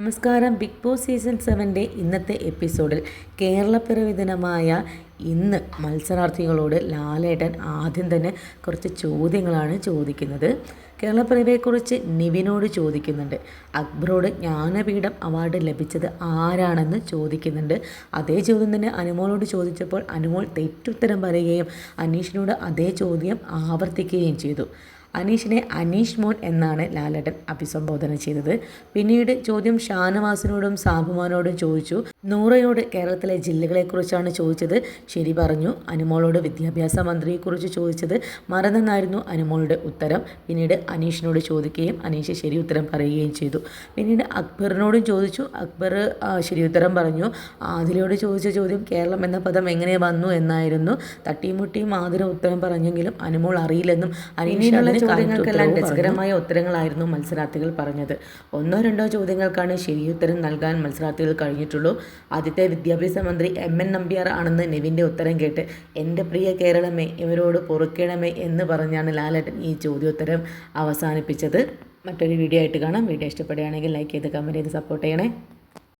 നമസ്കാരം. Big boss season സെവന്റെ ഇന്നത്തെ എപ്പിസോഡിൽ കേരളപ്പിറവി ദിനമായ ഇന്ന് മത്സരാർത്ഥികളോട് ലാലേട്ടൻ ആദ്യം തന്നെ കുറച്ച് ചോദ്യങ്ങളാണ് ചോദിക്കുന്നത്. കേരളപ്പിറവിയെക്കുറിച്ച് നിവിനോട് ചോദിക്കുന്നുണ്ട്. അക്ബറോട് ജ്ഞാനപീഠം അവാർഡ് ലഭിച്ചത് ആരാണെന്ന് ചോദിക്കുന്നുണ്ട്. അതേ ചോദ്യം തന്നെ അനുമോളോട് ചോദിച്ചപ്പോൾ അനുമോൾ തെറ്റുത്തരം പറയുകയും അനീഷിനോട് അതേ ചോദ്യം ആവർത്തിക്കുകയും ചെയ്തു. അനീഷിനെ അനീഷ് മോൻ എന്നാണ് ലാലേട്ടൻ അഭിസംബോധന ചെയ്തത്. പിന്നീട് ചോദ്യം ഷാനവാസിനോടും സാബുമാനോടും ചോദിച്ചു. നൂറയോട് കേരളത്തിലെ ജില്ലകളെക്കുറിച്ചാണ് ചോദിച്ചത്. ശരി പറഞ്ഞു. അനുമോളോട് വിദ്യാഭ്യാസ മന്ത്രിയെക്കുറിച്ച് ചോദിച്ചത്. മറന്നെന്നായിരുന്നു അനുമോളുടെ ഉത്തരം. പിന്നീട് അനീഷിനോട് ചോദിക്കുകയും അനീഷ് ശരി ഉത്തരം പറയുകയും ചെയ്തു. പിന്നീട് അക്ബറിനോടും ചോദിച്ചു. അക്ബർ ശരി ഉത്തരം പറഞ്ഞു. ആദിലയോട് ചോദിച്ച ചോദ്യം കേരളം എന്ന പദം എങ്ങനെ വന്നു എന്നായിരുന്നു. തട്ടിയും മുട്ടിയും ആതിര ഉത്തരം പറഞ്ഞെങ്കിലും അനുമോൾ അറിയില്ലെന്നും അനീഷിനുള്ള ചോദ്യങ്ങൾക്കെല്ലാം രസകരമായ ഉത്തരങ്ങളായിരുന്നു മത്സരാർത്ഥികൾ പറഞ്ഞത്. ഒന്നോ രണ്ടോ ചോദ്യങ്ങൾക്കാണ് ശരിയുത്തരം നൽകാൻ മത്സരാർത്ഥികൾ കഴിഞ്ഞിട്ടുള്ളൂ. ആദ്യത്തെ വിദ്യാഭ്യാസ മന്ത്രി എം എൻ നമ്പ്യാർ ആണെന്ന് നെവിന്റെ ഉത്തരം കേട്ട് എന്റെ പ്രിയ കേരളമേ ഇവരോട് പൊറുക്കണമേ എന്ന് പറഞ്ഞാണ് ലാലേട്ടൻ ഈ ചോദ്യോത്തരം അവസാനിപ്പിച്ചത്. മറ്റൊരു വീഡിയോ ആയിട്ട് കാണാം. വീഡിയോ ഇഷ്ടപ്പെടുകയാണെങ്കിൽ ലൈക്ക് ചെയ്ത് കമന്റ് ചെയ്ത് സപ്പോർട്ട് ചെയ്യണേ.